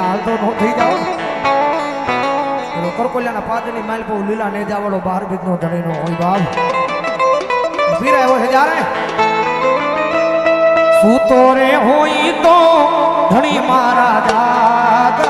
કરીને હાલતો નો થઈ જાવ. કરકોલિયાના પાદની માલ પર લીલા ને જાવડો બાર બીજનો ધણીનો હોય બાપ. આવ્યો છે જ્યારે સૂતો હોય તો ધણી મારા જાગર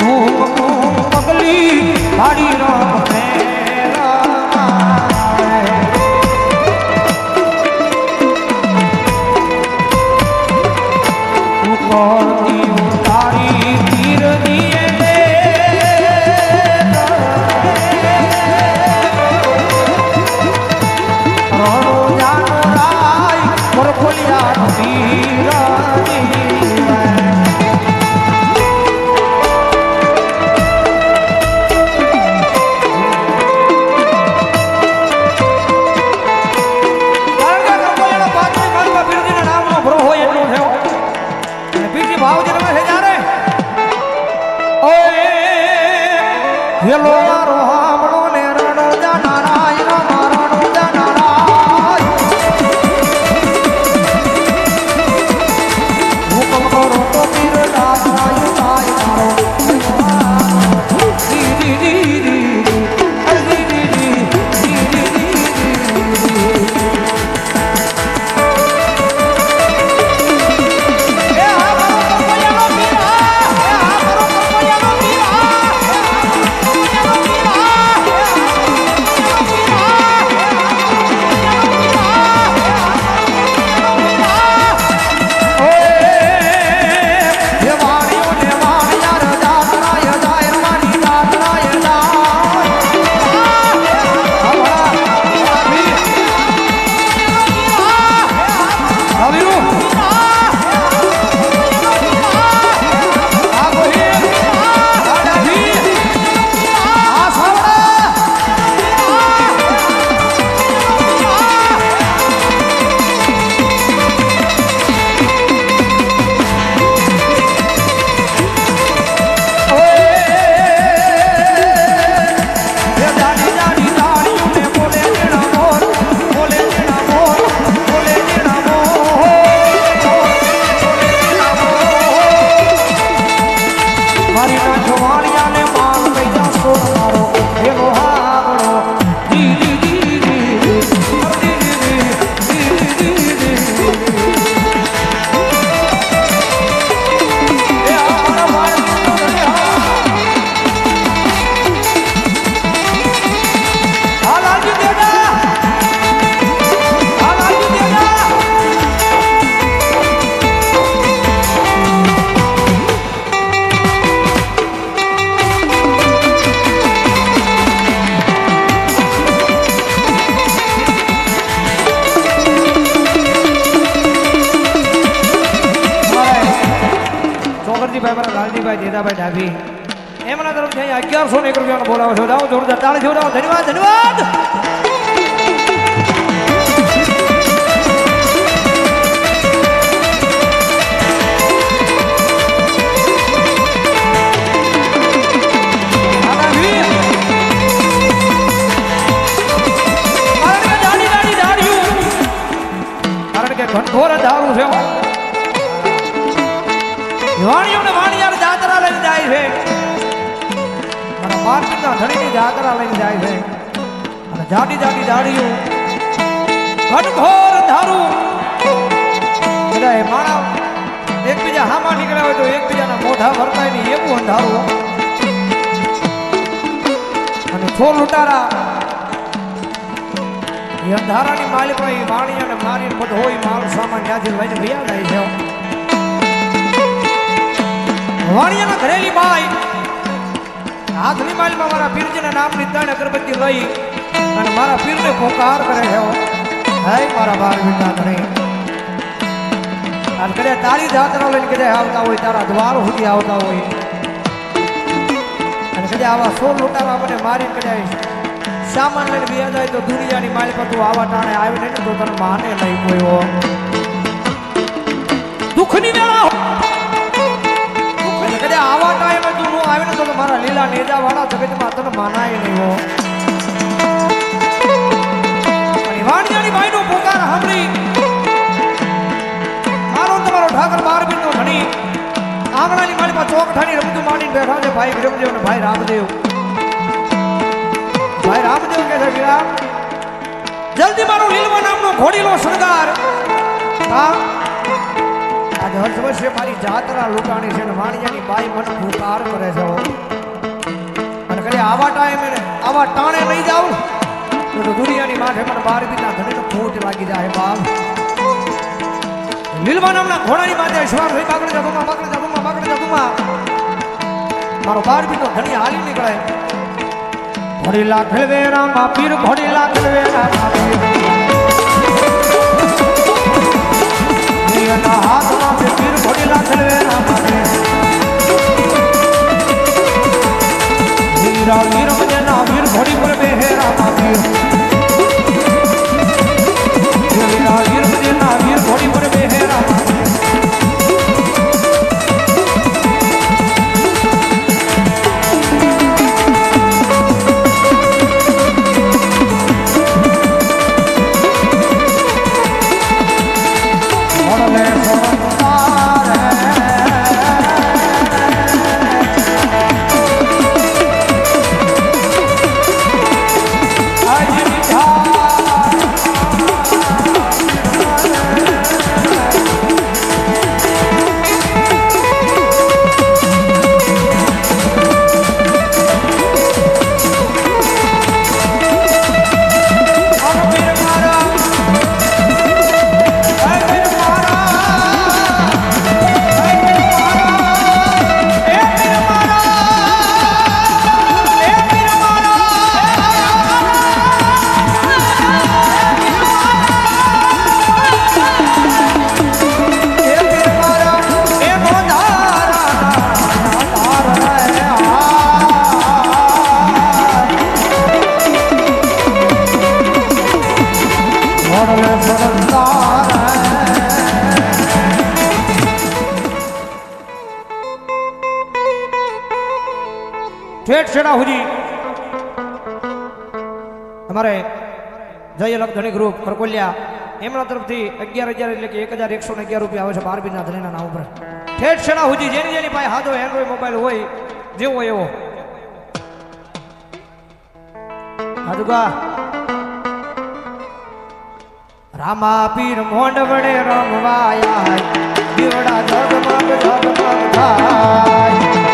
오. Hello! રમેશભાઈ દેદાભાઈ ડાભી. એમના તરફથી અહીં અગિયારસો ને એક રૂપિયાનો બોલાવો છો. જાઓ, જોરદાર તાળી જોડાવો ધન્યવાદ ધન્યવાદ. ઘનઘોર દારૂ છે વાણીઓને જાય છે. અને માર્કેટના ધણીની જાગરા લઈને જાય છે. અને જાડી જાડી જાડીયું ઘનઘોર ધારું. બધા માણા એકબીજા હામાં નીકળ્યા હોય તો એકબીજાના મોઢા ભરતાય ને એવું અંધારું. અને છોર લૂંટારા એ અંધારાની માલિક હોય વાણી અને મારી બધો હોય માલ સામાન ત્યાંથી લઈને ભૈયા જાય છે વાણિયાના ઘરેલી બાઈ. હાથની માલમાં મારા પીરજીના નામની ત્રણ અગરબત્તી લઈ અને મારા પીરને પોકાર કરે છે. હે મારા બાર વિના ઘરે અને કદાચ તારી જાત્રા લઈને કદાચ આવતા હોય, તારા દ્વાર સુધી આવતા હોય. અને કદાચ આવા સોળ લૂંટારા મને મારી કદાચ સામાન લઈને બે જાય તો દુનિયાની માલિક તું આવા ટાણે આવી નહીં તો તને માને નહીં કોઈ. દુઃખની વેળા હો. આવા ટાઈમે તું નો આવે ને તો મારા લીલા નેજા વાળા જગતમાં તને માનાય નહીં હો. વાણિયાની ભાઈ નું પોકાર સાંભળી મારો તમારો ઠાકર બારબીનનો ધણી. આંગણાની માળીમાં ચોક ઠાણી રમતું માંડીને બેઠા છે ભાઈ વિરમદેવ ને ભાઈ રામદેવ. ભાઈ રામદેવ કહે છે જલ્દી મારો લીલવા નામનો ઘોડીલો શણગાર. હા? આજે હર્ષ વર્ષે મારી જાત્રા લૂંટાણી છે ને વાણિયાની બાઈ મને ભૂકાર કરે છે અને કદી આવા ટાઈમે આવા ટાણે નહીં જાવ તો તો દુનિયાની માથે પણ બાર બીના ઘણી ખોટ લાગી જાય બાપ. લીલવા નામના ઘોડાની માથે શ્વાર ભાઈ બાગડે જગુમાં બાગડે જગુમાં બાગડે જગુમાં મારો બાર તો ધણી હાલી નીકળે. ઘોડીલા ખેલવે રામા પીર ઘોડીલા ખેલવે રામા પીર. વીરા વીર મજેના વીર ઘોડી પર બેહે રામા વીરા ઠેઠ છેડા અમારે જય લગ્ધણી ગ્રુપ કરકોલિયા એમના તરફથી અગિયાર હજાર એટલે કે એક હજાર એકસો ને અગિયાર રૂપિયા આવે છે બારબીના ધણીના નામ ઉપર. ઠેઠ છેડા સુધી જેની જેની પાસે હાથો એન્ડ્રોઈડ મોબાઈલ હોય, જેવો એવો. હાજુકા રામા પીર મોંડ વડે રમવાયા દીવડા જગમગ જગમગ થાય